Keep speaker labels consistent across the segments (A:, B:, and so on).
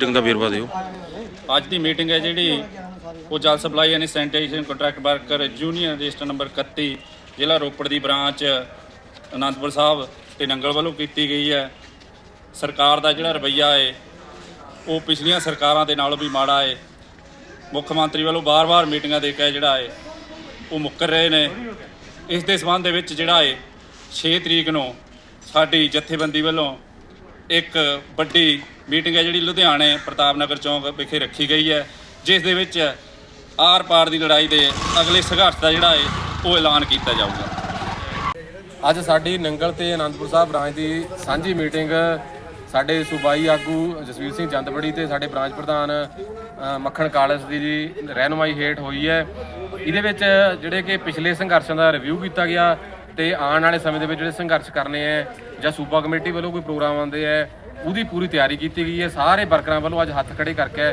A: Meeting ਦਾ ਵੇਰਵਾ ਦਿਓ।
B: ਅੱਜ ਦੀ ਮੀਟਿੰਗ ਹੈ ਜਿਹੜੀ, ਉਹ ਜਲ supply and sanitation contract worker union register number 31 ਜ਼ਿਲ੍ਹਾ ਰੋਪੜ ਦੀ ਬ੍ਰਾਂਚ ਅਨੰਦਪੁਰ ਸਾਹਿਬ ਤੇ ਨੰਗਲ ਵੱਲੋਂ ਕੀਤੀ ਗਈ ਹੈ। ਸਰਕਾਰ ਦਾ ਜਿਹੜਾ ਰਵੱਈਆ ਹੈ, ਉਹ ਪਿਛਲੀਆਂ ਸਰਕਾਰਾਂ ਦੇ ਨਾਲੋਂ ਵੀ ਮਾੜਾ ਹੈ। ਮੁੱਖ ਮੰਤਰੀ ਵੱਲੋਂ ਬਾਰ-ਬਾਰ ਮੀਟਿੰਗਾਂ ਦੇ ਕੇ ਜਿਹੜਾ ਹੈ, ਉਹ ਮੁੱਕਰ ਰਹੇ ਨੇ। ਇਸ ਦੇ ਸਬੰਧ ਦੇ ਵਿੱਚ ਜਿਹੜਾ ਹੈ 6 ਤਰੀਕ ਨੂੰ ਸਾਡੀ ਜਥੇਬੰਦੀ ਵੱਲੋਂ ਇੱਕ ਵੱਡੀ ਮੀਟਿੰਗ ਹੈ ਜਿਹੜੀ ਲੁਧਿਆਣੇ ਪ੍ਰਤਾਪ ਨਗਰ ਚੌਂਕ ਵਿਖੇ ਰੱਖੀ ਗਈ ਹੈ, ਜਿਸ ਦੇ ਵਿੱਚ ਆਰ ਪਾਰ ਦੀ ਲੜਾਈ ਦੇ ਅਗਲੇ ਸੰਘਰਸ਼ ਦਾ ਜਿਹੜਾ ਹੈ ਉਹ ਐਲਾਨ ਕੀਤਾ ਜਾਊਗਾ।
C: ਅੱਜ ਸਾਡੀ ਨੰਗਲ ਤੇ ਆਨੰਦਪੁਰ ਸਾਹਿਬ ਬ੍ਰਾਂਚ ਦੀ ਸਾਂਝੀ ਮੀਟਿੰਗ ਸਾਡੇ ਸੂਬਾਈ ਆਗੂ ਜਸਵੀਰ ਸਿੰਘ ਜੰਦਬੜੀ ਤੇ ਸਾਡੇ ਬ੍ਰਾਂਚ ਪ੍ਰਧਾਨ ਮੱਖਣ ਕਾਲਸ ਦੀ ਜੀ ਰਹਿਨੁਮਾਈ ਹੇਠ ਹੋਈ ਹੈ। ਇਹਦੇ ਵਿੱਚ ਜਿਹੜੇ ਕਿ ਪਿਛਲੇ ਸੰਘਰਸ਼ਾਂ ਦਾ ਰਿਵਿਊ ਕੀਤਾ ਗਿਆ ਤੇ ਆਉਣ ਵਾਲੇ ਸਮੇਂ ਦੇ ਵਿੱਚ ਜਿਹੜੇ ਸੰਘਰਸ਼ ਕਰਨੇ ਹੈ ਜਾਂ ਸੂਬਾ ਕਮੇਟੀ ਵੱਲੋਂ ਕੋਈ ਪ੍ਰੋਗਰਾਮ ਆਉਂਦੇ ਹੈ ਉਹਦੀ ਪੂਰੀ ਤਿਆਰੀ ਕੀਤੀ ਗਈ ਹੈ ਸਾਰੇ ਵਰਕਰਾਂ ਵੱਲੋਂ ਅੱਜ ਹੱਥ ਖੜੇ ਕਰਕੇ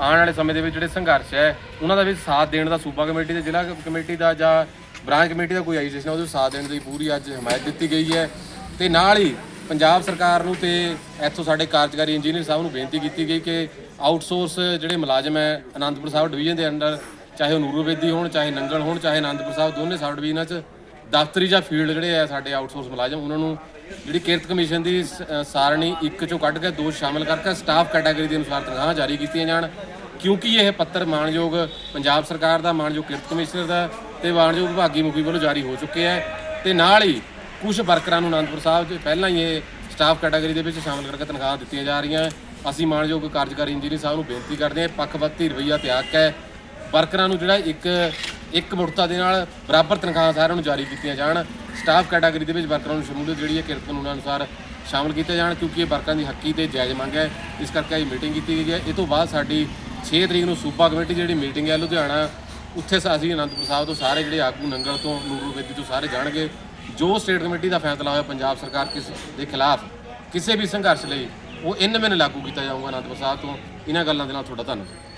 C: ਆਉਣ ਵਾਲੇ ਸਮੇਂ ਦੇ ਵਿੱਚ ਜਿਹੜੇ ਸੰਘਰਸ਼ ਹੈ ਉਹਨਾਂ ਦਾ ਵੀ ਸਾਥ ਦੇਣ ਦਾ ਸੂਬਾ ਕਮੇਟੀ ਦੇ, ਜ਼ਿਲ੍ਹਾ ਕਮੇਟੀ ਦਾ ਜਾਂ ਬ੍ਰਾਂਚ ਕਮੇਟੀ ਦਾ ਕੋਈ ਆਈਜੇਸ਼ਨ ਉਹਦੇ ਸਾਥ ਦੇਣ ਦੀ ਪੂਰੀ ਅੱਜ ਹਮਾਇਤ ਦਿੱਤੀ ਗਈ ਹੈ ਤੇ ਨਾਲ ਹੀ ਪੰਜਾਬ ਸਰਕਾਰ ਨੂੰ ਤੇ ਇੱਥੋਂ ਸਾਡੇ ਕਾਰਜਕਾਰੀ ਇੰਜੀਨੀਅਰ ਸਾਹਿਬ ਨੂੰ ਬੇਨਤੀ ਕੀਤੀ ਗਈ ਕਿ ਆਊਟਸੋਰਸ ਜਿਹੜੇ ਮੁਲਾਜ਼ਮ ਹੈ ਅਨੰਦਪੁਰ ਸਾਹਿਬ ਡਿਵੀਜ਼ਨ ਦੇ ਅੰਡਰ ਚਾਹੇ ਉਹ ਨੂਰੋਵੇਦੀ ਹੋਣ, ਚਾਹੇ ਨੰਗਲ ਹੋਣ, ਚਾਹੇ ਅਨੰਦਪੁਰ ਸਾਹਿਬ ਦੋਨੇ ਸਬ ਡਿਵੀਜ਼ਨਾਂ 'ਚ ਦਫ਼ਤਰੀ ਜਾਂ ਫੀਲਡ ਜਿਹੜੇ ਆ ਸਾਡੇ ਆਊਟਸੋਰਸ ਮੁਲਾਜ਼ਮ, ਉਹਨਾਂ ਨੂੰ ਜਿਹੜੀ ਕਿਰਤ ਕਮਿਸ਼ਨ ਦੀ ਸ- ਸਾਰਣੀ ਇੱਕ ਚੋਂ ਕੱਢ ਕੇ ਦੋ 'ਚ ਸ਼ਾਮਲ ਕਰਕੇ ਸਟਾਫ ਕੈਟਾਗਰੀ ਦੇ ਅਨੁਸਾਰ ਤਨਖਾਹਾਂ ਜਾਰੀ ਕੀਤੀਆਂ ਜਾਣ। ਕਿਉਂਕਿ ਇਹ ਪੱਤਰ ਮਾਣਯੋਗ ਪੰਜਾਬ ਸਰਕਾਰ ਦਾ ਮਾਣਯੋਗ ਕਿਰਤ ਕਮਿਸ਼ਨਰ ਦਾ ਤੇ ਮਾਣਯੋਗ ਵਿਭਾਗੀ ਮੁਖੀ ਵੱਲੋਂ ਜਾਰੀ ਹੋ ਚੁੱਕੇ ਹੈ ਤੇ ਨਾਲ ਹੀ ਕੁਝ ਵਰਕਰਾਂ ਨੂੰ ਅਨੰਦਪੁਰ ਸਾਹਿਬ 'ਚ ਪਹਿਲਾਂ ਹੀ ਇਹ ਸਟਾਫ ਕੈਟਾਗਰੀ ਦੇ ਵਿੱਚ ਸ਼ਾਮਲ ਕਰਕੇ ਤਨਖਾਹਾਂ ਦਿੱਤੀਆਂ ਜਾ ਰਹੀਆਂ। ਅਸੀਂ ਮਾਣਯੋਗ ਕਾਰਜਕਾਰੀ ਇੰਜੀਨੀਅਰ ਸਾਹਿਬ ਨੂੰ ਬੇਨਤੀ ਕਰਦੇ ਹਾਂ, ਪੱਖਪਾਤੀ ਰਵੱਈਆ ਤਿਆਗ ਕੇ ਵਰਕਰਾਂ ਨੂੰ ਜਿਹੜਾ ਇੱਕ ਇੱਕ ਮੁੜਤਾ ਦੇ ਨਾਲ ਬਰਾਬਰ ਤਨਖਾਹਾਂ ਸਾਰਿਆਂ ਨੂੰ ਜਾਰੀ ਕੀਤੀਆਂ ਜਾਣ। ਸਟਾਫ ਕੈਟਾਗਰੀ ਦੇ ਵਿੱਚ ਵਰਕਰਾਂ ਨੂੰ ਸ਼ਮੂਲੀਅਤ ਜਿਹੜੀ ਹੈ ਕਿਰਤ ਕਾਨੂੰਨਾਂ ਅਨੁਸਾਰ ਸ਼ਾਮਲ ਕੀਤੇ ਜਾਣ ਕਿਉਂਕਿ ਇਹ ਵਰਕਰਾਂ ਦੀ ਹੱਕੀ ਤੇ ਜਾਇਜ਼ ਮੰਗ ਹੈ। ਇਸ ਕਰਕੇ ਇਹ ਮੀਟਿੰਗ ਕੀਤੀ ਗਈ ਹੈ। ਇਹ ਤੋਂ ਬਾਅਦ ਸਾਡੀ 6 ਤਰੀਕ ਨੂੰ ਸੂਬਾ ਕਮੇਟੀ ਜਿਹੜੀ ਮੀਟਿੰਗ ਹੈ ਲੁਧਿਆਣਾ, ਉੱਥੇ ਅਸੀਂ ਅਨੰਦਪੁਰ ਸਾਹਿਬ ਤੋਂ ਸਾਰੇ ਜਿਹੜੇ ਆਗੂ ਨੰਗਲ ਤੋਂ ਨੂਰੂ ਵੇਦੀ ਤੋਂ ਸਾਰੇ ਜਾਣਗੇ। ਜੋ ਸਟੇਟ ਕਮੇਟੀ ਦਾ ਫੈਸਲਾ ਹੋਇਆ ਪੰਜਾਬ ਸਰਕਾਰ ਕਿਸ ਦੇ ਖਿਲਾਫ ਕਿਸੇ ਵੀ ਸੰਘਰਸ਼ ਲਈ, ਉਹ ਇਨ ਮੈਨ ਲਾਗੂ ਕੀਤਾ ਜਾਊਗਾ ਅਨੰਦਪੁਰ ਸਾਹਿਬ ਤੋਂ। ਇਹਨਾਂ ਗੱਲਾਂ ਦੇ ਨਾਲ ਤੁਹਾਡਾ ਧੰਨਵਾਦ।